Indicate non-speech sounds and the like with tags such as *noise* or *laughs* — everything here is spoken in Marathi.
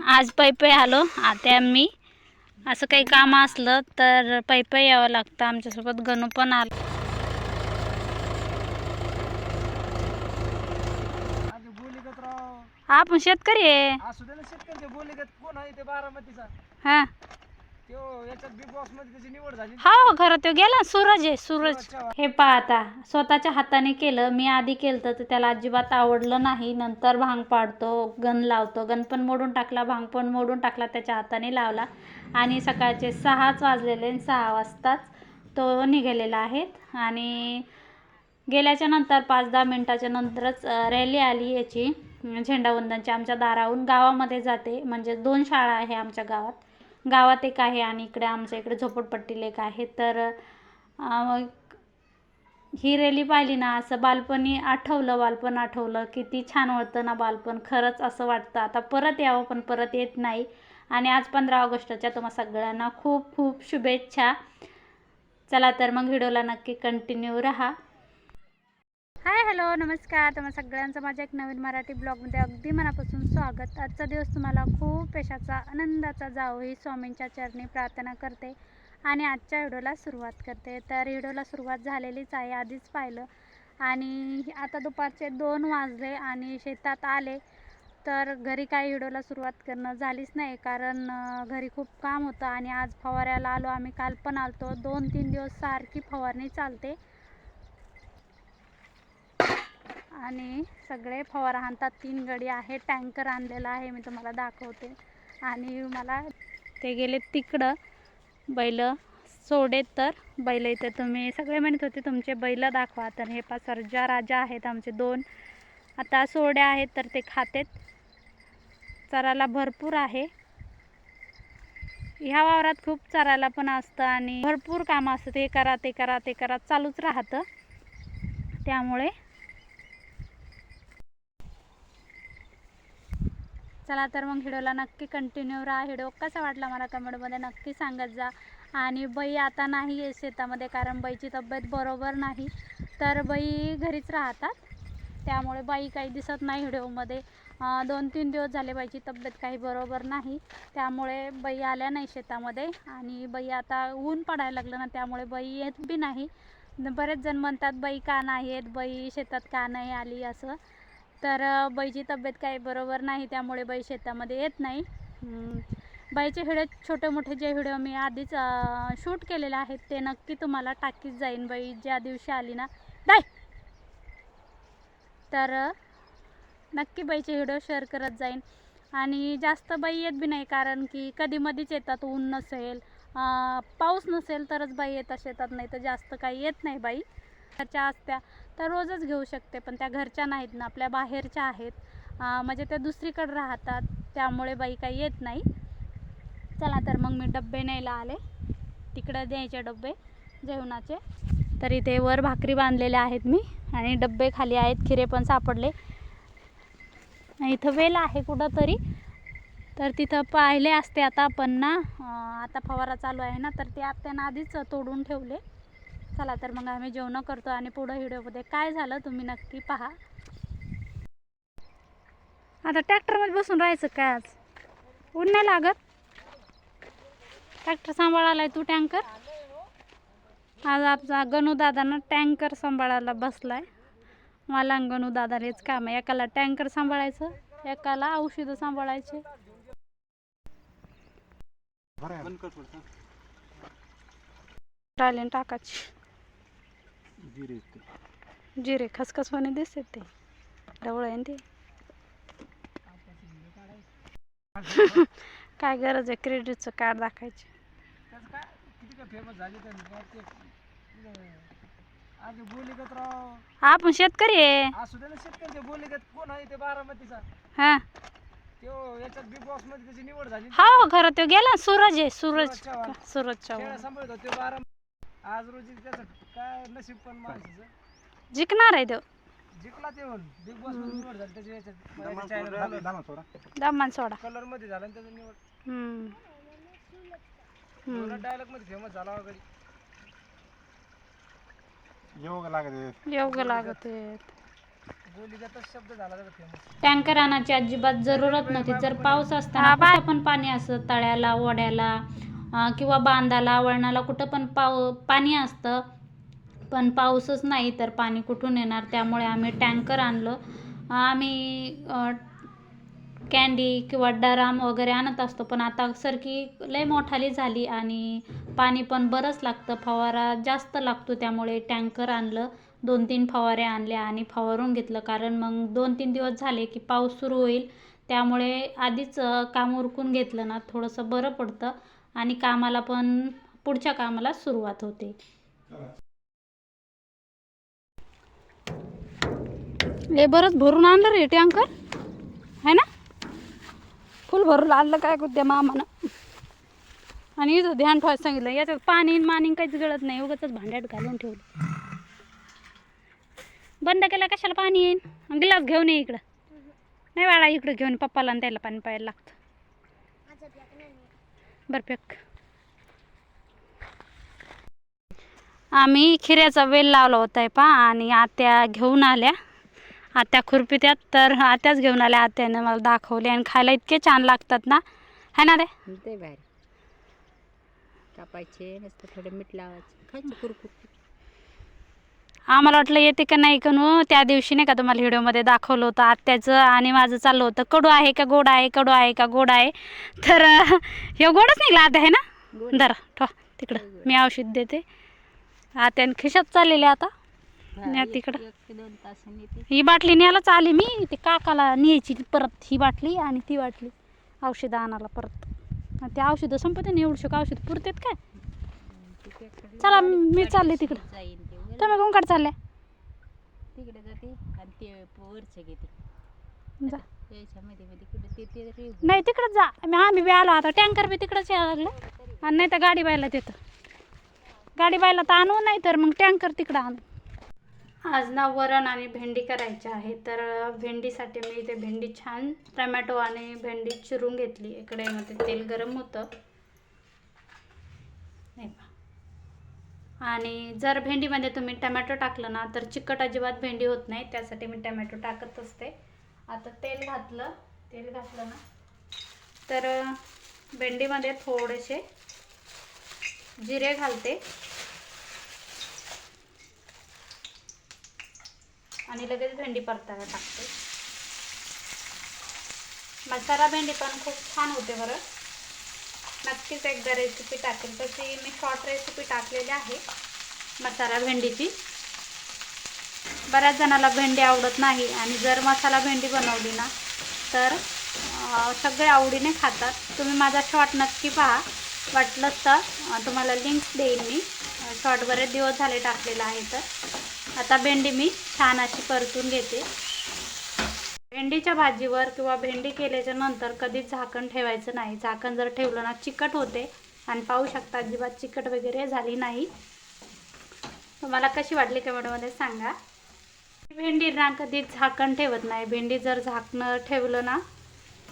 आज पै पै आलो आता मी. असं काही काम असलं तर पै पै यावं लागतं. आमच्यासोबत गणू पण आला. आधी बोलिगत राव हा पण शेतकरी आहे शेतकरी ते आहे हा त्यो याच्यात बिग बॉसमध्ये त्याची निवड झाली. हो खरं तो गेला. सूरज आहे सूरज. हे पहा आता स्वतःच्या हाताने केलं. मी आधी केलं तर त्याला अजिबात आवडलं नाही. नंतर भांग पाडतो गण लावतो. गण पण मोडून टाकला भांग पण मोडून टाकला त्याच्या हाताने लावला. आणि सकाळचे सहाच वाजलेले सहा वाजताच तो निघालेला आहेत आणि गेल्याच्यानंतर पाच दहा मिनटाच्या नंतरच रॅली आली याची. झेंडावंदनची आमच्या दाराहून गावामध्ये जाते. म्हणजे दोन शाळा आहे आमच्या गावात. गावात एक आहे आणि इकडे आमच्या इकडे झोपडपट्टीला एक आहे. तर ही रॅली पाहिली ना असं बालपणी आठवलं बालपण आठवलं. किती छान होतं ना बालपण. खरंच असं वाटतं. आता परत यावं पण परत येत नाही. आणि आज पंधरा ऑगस्टच्या तुम्हा सगळ्यांना खूप खूप शुभेच्छा. चला तर मग व्हिडिओला नक्की कंटिन्यू राहा. हाय हॅलो नमस्कार. तुम्हाला सगळ्यांचं माझ्या एक नवीन मराठी ब्लॉगमध्ये अगदी मनापासून स्वागत. आजचा दिवस तुम्हाला खूप यशाचा आनंदाचा जावो ही स्वामींच्या चरणी प्रार्थना करते आणि आजच्या व्हिडिओला सुरुवात करते. तर व्हिडिओला सुरुवात झालेलीच आहे आधीच पाहिलं. आणि आता दुपारचे दोन वाजले आणि शेतात आले. तर घरी काही व्हिडिओला सुरुवात करणं झालीच नाही कारण घरी खूप काम होतं आणि आज फवाऱ्याला आलो. आम्ही काल पण आलतो. दोन तीन दिवस सारखी फवारणी चालते. आणि सगळे फवारा आणतात. तीन गडी आहे. टँकर आणलेला आहे. मी तुम्हाला दाखवते. आणि मला ते गेले तिकडं. बैल सोडेत तर बैल इथे. तुम्ही सगळे म्हणत होते तुमचे बैल दाखवा. तर हे पा सर्जा राजा आहेत आमचे दोन. आता सोड्या आहेत तर ते खातेत. चराला भरपूर आहे. ह्या वावरात खूप चरायला पण असतं आणि भरपूर कामं असतं. ते करा ते करा ते करा. चालूच राहतं. त्यामुळे चला तर मग व्हिडिओला नक्की कंटिन्यू राहा. व्हिडिओ कसा वाटला मला कमेंटमध्ये नक्की सांगत जा. आणि बाई आता नाही आहे शेतामध्ये कारण बाईची तब्येत बरोबर नाही. तर बाई घरीच राहतात. त्यामुळे बाई काही दिसत नाही व्हिडिओमध्ये दोन तीन दिवस झाले बाईची तब्येत काही बरोबर नाही. त्यामुळे बाई आल्या नाही शेतामध्ये. आणि बाई आता ऊन पडायला लागलं ना त्यामुळे बाई येत बी नाही. बरेच जण म्हणतात बाई का नाही येत? बाई शेतात का नाही आली? असं. तर अ, बाईची तब्येत काही बरोबर नाही त्यामुळे बाई शेतामध्ये येत नाही. बाईचे व्हिडिओ छोटे मोठे जे व्हिडिओ मी आधीच शूट केलेले आहेत ते नक्की तुम्हाला टाकीत जाईन बाई ज्या दिवशी आली ना. डाय तर नक्की बाईचे व्हिडिओ शेअर करत जाईन. आणि जास्त बाई येत बी नाही कारण की कधीमध्येच येतात ऊन नसेल पाऊस नसेल तरच बाई येतात शेतात नाही तर जास्त काही येत नाही बाई. त्याच्या असत्या. तर रोजच घेऊ शकते पण त्या घरच्या नाहीत ना आपल्या बाहेरच्या आहेत. म्हणजे त्या दुसरीकडे राहतात त्यामुळे बाई काही येत नाही. चला तर मग मी डब्बे न्यायला आले. तिकडं द्यायचे डब्बे जेवणाचे. तर इथे वर भाकरी बांधलेले आहेत मी आणि डब्बे खाली आहेत खिरे पण सापडले. इथं वेल आहे कुठंतरी. तर तिथं पाहिले असते आता पण ना. आता फवारा चालू आहे ना तर ते आत्यानं आधीच तोडून ठेवले. चला तर मग आम्ही जेवण करतो आणि पुढं व्हिडिओमध्ये काय झालं तुम्ही नक्की पहा. आता ट्रॅक्टरमध्ये बसून राहायचं काय आज? ऊन नाही लागत? ट्रॅक्टर सांभाळायला तू टँकर? आज आमचा गणू दादानं टँकर सांभाळायला बसलाय. मला गणू दादा हेच काम आहे. एकाला टँकर सांभाळायचं एकाला औषधं सांभाळायचे. राहिले टाकायची. जिरे खसखसवाने दिसते ते. डवळ आहे ते. *laughs* काय गरज आहे क्रेडिटचं कार्ड दाखायचे त्याचं काय? किती काय फेमस झाली त्यांनी ते आधी बोलिगत राव. हा पण शेतकरी आहे. असू दे ना शेतकरी ते बोलिगत कोण आहे ते बारामतीचा? हा. त्यो याच्यात बिग बॉसमध्ये त्याची निवड झाली. हो खरं तो गेला. सूरज आहे सूरज. सूरज चव्हाण. सांभाळत बारा आज रोजी त्याचं काय नशीब पण माणसाचं. जिंकणार आहे तो. जिंकला ते बिग बॉसमध्ये निवड झाली त्याच्या याच्यात दमान सोडा कलरमध्ये झाला ना त्याचं निवड. हम्म. हम्म. डायलॉगमध्ये फेमस झाला वगैरे योग लागत योग्य लागत गोलीगतच शब्द झाला त्याचा फेमस टँकर आणायची अजिबात जरूरत नव्हती. जर पाऊस असताना कुठं पण पाणी असतं तळ्याला ओढ्याला किंवा बांधाला वळणाला कुठं पण पाव पाणी असतं. पण पाऊसच नाही तर पाणी कुठून येणार? त्यामुळे आम्ही टँकर आणलं. आम्ही कँडी कॅन्डी किंवा डराम वगैरे आणत असतो. पण आता सरकी लय मोठाली झाली आणि पाणी पण बरंच लागतं. फवारा जास्त लागतो. त्यामुळे टँकर आणलं. दोन तीन फवारे आणले आणि फवारून घेतलं. कारण मग दोन तीन दिवस झाले की पाऊस सुरू होईल. त्यामुळे आधीच काम उरकून घेतलं ना. थोडंसं बरं पडतं. आणि कामाला पण पुढच्या कामाला सुरुवात होते. हे बरंच भरून आणलं रे टँकर है ना? फुल भरून आणलं काय त्या मामानं. आणि इथं ध्यान ठेवायला सांगितलं याच्यात पाणी मानी काहीच गळत नाही उगाच भांड्यात घालून ठेवलं. बंद केला कशाला पाणी येईन? गिलास घेऊन ये इकडं. नाही बाळा इकडं घेऊन पप्पाला आणि त्याला पाणी प्यायला लागतं. बरपेक आम्ही खिऱ्याचा वेल लावला होता पा आणि आत्या घेऊन आल्या. आत्या खुरपित्यात तर आत्याच घेऊन आल्या. आत्याने मला दाखवले आणि खायला इतके छान लागतात ना. है ना रे? ते बाहेर. कापायचे थोडे मीठ लावायचे. खायचे कुरकुर आम्हाला वाटलं येते का नाही कनू? त्या दिवशी नाही का तुम्हाला व्हिडिओमध्ये दाखवलं होतं आत्याचं आणि माझं चाललं होतं. कडू आहे का गोड आहे? कडू आहे का गोड आहे? तर हे गोडच निघला आता आहे ना. धरा ठेवा. तिकडं. मी औषध देते. आत्याने खिशात चाललेले आता. न्या तिकडं. ही बाटली न्यायलाच आली मी. ते काकाला न्यायची परत ही बाटली आणि ती बाटली. औषधं आणायला परत. ते औषधं संपते ना एवढं औषध पुरतेत काय? चला मी चालले तिकडं. तुम्ही कोणकडे चालल्या तिकडे जाते आणि ते वरचं घेते. जा. याच्यामध्ये मध्ये कुठे ते ते रे नाही तिकडंच जा. आम्ही आम्ही बी आलो आता. टँकर बी तिकडंच यायला लागलं. आणि नाही तर गाडी बायला तिथं गाडी बायला तर आणू नाही तर मग टँकर तिकडं आणू. आज ना वरण आणि भेंडी करायची आहे. तर भेंडीसाठी मी इथे भेंडी छान टमॅटो आणि भेंडी चिरून घेतली. इकडे मध्ये तेल गरम होतं नाही पहा. आणि जर भेंडीमध्ये तुम्ही टमॅटो टाकलं ना तर चिकट अजिबात भेंडी होत नाही. त्यासाठी मी टमॅटो टाकत असते. आता तेल घातलं. तेल घातलं ना. तर भेंडीमध्ये थोडेसे जिरे घालते. आणि लगेच भेंडी परतायला टाकते. मसाला भेंडी पण खूप छान होते बरं. नक्कीच एकदा रेसिपी टाकेल तशी मी शॉर्ट रेसिपी टाकलेली आहे मसाला भेंडीची. बऱ्याच जणाला भेंडी आवडत नाही आणि जर मसाला भेंडी बनवली ना तर सगळे आवडीने खातात. तुम्ही माझा शॉर्ट नक्की पहा. वाटलंच तर तुम्हाला लिंक्स देईन मी. शॉर्ट बरेच दिवस झाले टाकलेला आहे तर. आता भेंडी मी छान अशी परतून घेते. भेंडीच्या भाजीवर किंवा भेंडी केल्याच्यानंतर कधीच झाकण ठेवायचं नाही. झाकण जर ठेवलं ना चिकट होते. आणि पाहू शकता अजिबात चिकट वगैरे झाली नाही. तुम्हाला कशी वाटली कमेंटमध्ये सांगा. भेंडी ना कधीच झाकण ठेवत नाही. भेंडी जर झाकणं ठेवलं ना